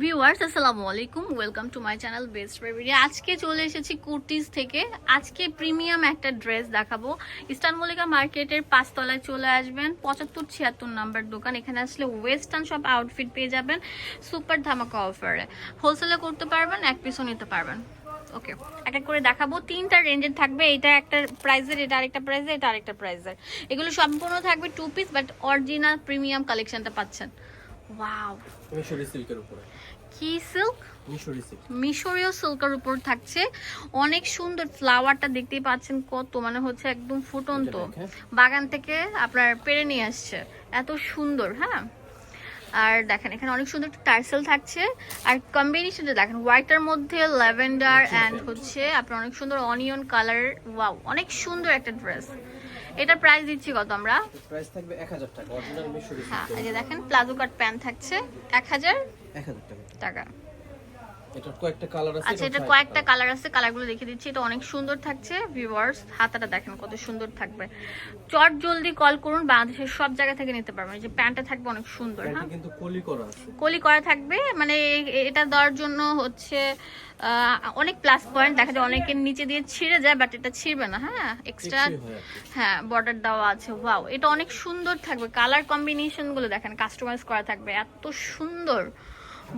Viewers, আসসালামু আলাইকুম। Welcome to my channel best baby আজকে চলে এসেছি কুর্তিস থেকে। আজকে প্রিমিয়াম একটা ড্রেস দেখাবো। ইস্টার্ন মল্লিকা মার্কেটের পাঁচতলায় চলে আসবেন। পঁচাত্তর, ছিয়াত্তর নাম্বার দোকান। এখানে আসলে ওয়েস্টার্ন সব আউটফিট পেয়ে যাবেন। সুপার ধামাকা অফারে হোলসেলে করতে পারবেন, এক পিসও নিতে পারবেন। ওকে এক এক করে দেখাবো। তিনটা রেঞ্জের থাকবে। এটা একটা প্রাইজের এটা আরেকটা প্রাইজের এটা আরেকটা প্রাইজের এগুলো সম্পূর্ণ থাকবে two piece but original premium কালেকশনটা পাচ্ছেন। ওয়াও মিশরি সিল্কের উপরে। কি সিল্ক? মিশরি সিল্ক। মিশরীয় সিল্কের উপর থাকছে। অনেক সুন্দর ফ্লাওয়ারটা দেখতেই পাচ্ছেন কত মানে হচ্ছে একদম ফুটন্ত। বাগান থেকে আপনার পেরে নিয়ে আসছে। এত সুন্দর হ্যাঁ? আর দেখেন এখানে অনেক সুন্দর টার্সেল থাকছে। আর কম্বিনেশনটা দেখেন হোয়াইটের মধ্যে ল্যাভেন্ডার অ্যান্ড হচ্ছে আপনার অনেক সুন্দর অনিয়ন কালার ওয়াও অনেক সুন্দর একটা ড্রেস এটার প্রাইস দিচ্ছি কত আমরা? প্রাইস থাকবে 1000 টাকা। অরিজিনাল মিশরি হ্যাঁ এই যে দেখেন প্লাজো কাট প্যান্ট থাকছে এক হাজার 1000 টাকা। টাকা। এটার কয়েকটা কালার আছে আচ্ছা এটা কয়েকটা কালার আছে কালারগুলো দেখিয়ে দিচ্ছি। এটা অনেক সুন্দর থাকছে ভিউয়ার্স হাতাটা দেখেন কত সুন্দর থাকবে। চট জলদি কল করুন বাংলাদেশের সব জায়গা থেকে নিতে পারবেন। যে প্যান্টটা থাকবে অনেক সুন্দর হ্যাঁ? কিন্তু কলি করা আছে। কলি করা থাকবে মানে এটা দেওয়ার জন্য হচ্ছে আহ, অনেক প্লাস পয়েন্ট দেখা যায় অনেকের নিচে দিয়ে ছিঁড়ে যায় বাট এটা ছিঁড়বে না হ্যাঁ? এক্সট্রা হয় বর্ডার দেওয়া আছে ওয়াও এটা অনেক সুন্দর থাকবে কালার কম্বিনেশনগুলো দেখেন কাস্টমাইজ করা থাকবে এত সুন্দর!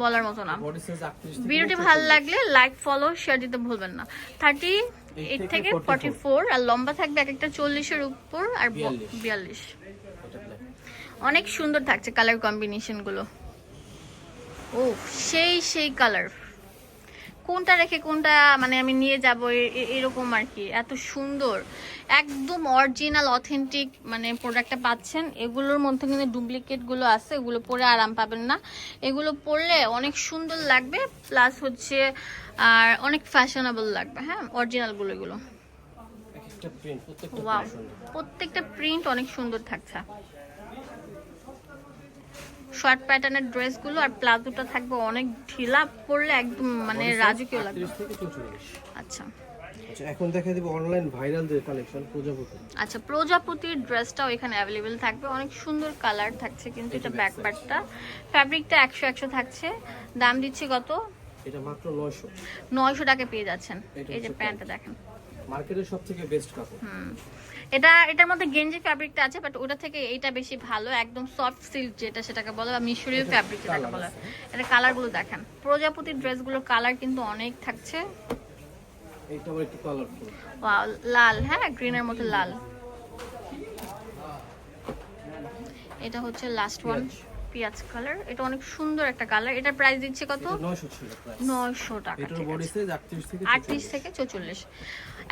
বলার মতো না। বডি সাইজ 38 থেকে ভিডিওটি ভালো লাগলে লাইক ফলো শেয়ার দিতে ভুলবেন না। থার্টি এইট থেকে থেকে 44 ফর্টি ফোর আর লম্বা থাকবে এক একটা চল্লিশের উপর আর বিয়াল্লিশ। অনেক সুন্দর থাকছে কালার কম্বিনেশনগুলো ও সেই সেই কালার কোনটা রেখে কোনটা মানে আমি নিয়ে যাব এরকম আর কি। এত সুন্দর। একদম অরিজিনাল অথেন্টিক মানে প্রোডাক্টটা পাচ্ছেন। এগুলোর মধ্যে কিন্তু ডুপ্লিকেটগুলো আছে এগুলো পরে আরাম পাবেন না। এগুলো পরলে অনেক সুন্দর লাগবে প্লাস হচ্ছে আর অনেক ফ্যাশনেবল লাগবে হ্যাঁ? অরিজিনালগুলো এগুলো। প্রত্যেকটা প্রিন্ট অনেক সুন্দর থাকছে। শর্ট প্যাটার্নের ড্রেসগুলো আর প্লাজোটা থাকবে অনেক ঢিলা পড়লে একদম মানে রাজকীয় লাগবে। 38 থেকে 44 আচ্ছা। আচ্ছা এখন দেখা দিব অনলাইন ভাইরাল যে কালেকশন প্রজাপতি। আচ্ছা প্রজাপতির ড্রেসটাও এখানে অ্যাভেলেবেল থাকবে। অনেক সুন্দর কালার থাকছে কিন্তু এটা এটা back ব্যাক side। পার্টটা ফ্যাব্রিকটা একশো একশো থাকছে। দাম দিচ্ছি কত? এটা মাত্র 900 নয়শো টাকা পেয়ে যাচ্ছেন। এই যে প্যান্টটা দেখেন। মার্কেটের সবথেকে বেস্ট কাপড়। হুম। এটা এটার মধ্যে গেঞ্জি ফ্যাব্রিকটা আছে বাট ওটা থেকে এইটা বেশি ভালো একদম সফট সিল্ক যেটা সেটাকে বলে বা মিশরীয় ফ্যাব্রিক যেটাকে বলে। এটা কালারগুলো দেখেন। প্রজাপতির ড্রেসগুলোর কালার কিন্তু অনেক থাকছে। আবার একটু কালারফুল লাল হ্যাঁ গ্রিনের মতো লাল। এটা হচ্ছে লাস্ট ওয়ান পেঁয়াজ কালার এটা অনেক সুন্দর একটা কালার এটার প্রাইস দিচ্ছে কত? 900 ছিল প্রাইস নয়শো টাকা এটার ঠিক বডি সাইজ 38 থেকে আটত্রিশ থেকে চৌচল্লিশ।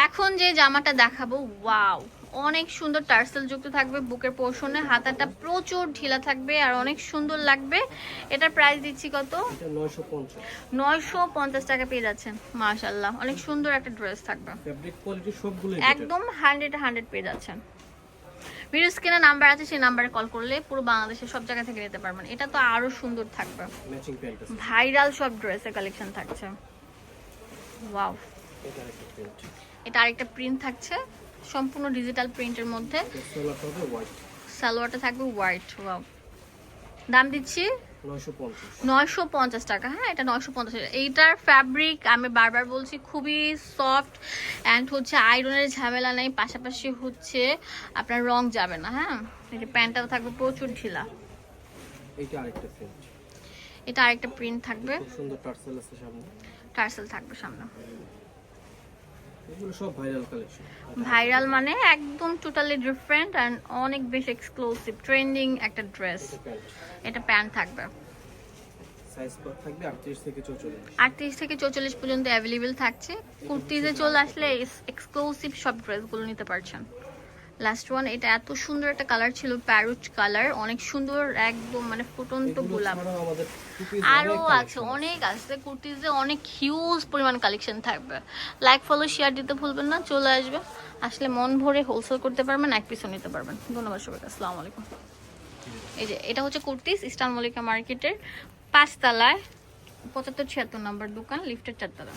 এখন যে জামাটা দেখাবো ওয়াও অনেক সুন্দর টার্সেল যুক্ত থাকবে বুকের পোর্শনে হাতাটা প্রচুর ঢিলা থাকবে আর অনেক সুন্দর লাগবে। এটার প্রাইস দিচ্ছি কত? এটা 950 নয়শো পঞ্চাশ টাকা পেয়ে যাচ্ছেন মাশাল্লাহ অনেক সুন্দর একটা ড্রেস থাকবে। ফেব্রিক কোয়ালিটি সবগুলো একদম হান্ড্রেড হান্ড্রেড পেয়ে যাচ্ছেন। ভিডিও স্ক্রিনে নাম্বার আছে সেই নাম্বারে কল করলে পুরো বাংলাদেশের সব জায়গা থেকে নিতে পারবেন। এটা তো আরও সুন্দর থাকবে। ভাইরাল সব ড্রেসের কালেকশন থাকছে। ওয়াও এটা আরেকটা প্রিন্ট থাকছে। সম্পূর্ণ ডিজিটাল প্রিন্টের মধ্যে। সালোয়ারটা থাকবে হোয়াইট ওয়াও দাম দিচ্ছি 950 নয়শো পঞ্চাশ। টাকা হ্যাঁ এটা নয়শো পঞ্চাশ এইটার ফ্যাব্রিক আমি বারবার বলছি খুবই সফট অ্যান্ড হচ্ছে আয়রনের ঝামেলা নেই পাশাপাশি হচ্ছে আপনার রং যাবে না হ্যাঁ? এটা প্যান্টটাও থাকবে প্রচুর ঢিলা। এইটা আরেকটা প্রিন্ট এটা আরেকটা প্রিন্ট থাকবে। খুব সুন্দর টার্সেল আছে সামনে। টার্সেল থাকবে সামনে। ভাইরাল মানে একদম টোটালি ডিফারেন্ট অ্যান্ড অনেক বেশি এক্সক্লুসিভ ট্রেন্ডিং একটা ড্রেস এটা প্যান্ট। থাকবে। সাইজ কত থাকবে? 38 থেকে 44 আটত্রিশ থেকে চৌচল্লিশ পর্যন্ত অ্যাভেলেবেল থাকছে। কুর্তিতে চলে আসলে এক্সক্লুসিভ সব ড্রেসগুলো নিতে পারছেন। লাস্ট ওয়ান এটা এত সুন্দর একটা কালার ছিল প্যারুট কালার অনেক সুন্দর একদম মানে ফুটন্ত গোলাপ। ছাড়াও আরও আছে অনেক আছে কুর্তিজে অনেক হিউজ পরিমাণ কালেকশন থাকবে। লাইক ফলো শেয়ার দিতে ভুলবেন না চলে আসবে। আসলে মন ভরে হোলসেল করতে পারবেন এক পিসও নিতে পারবেন। ধন্যবাদ সবাইকে আসসালামু আলাইকুম। এই যে এটা হচ্ছে কুর্তিস ইস্টার্ন মল্লিকা মার্কেটের পাঁচতলায় পঁচাত্তর ছিয়াত্তর নম্বর দোকান লিফটের চারতলা।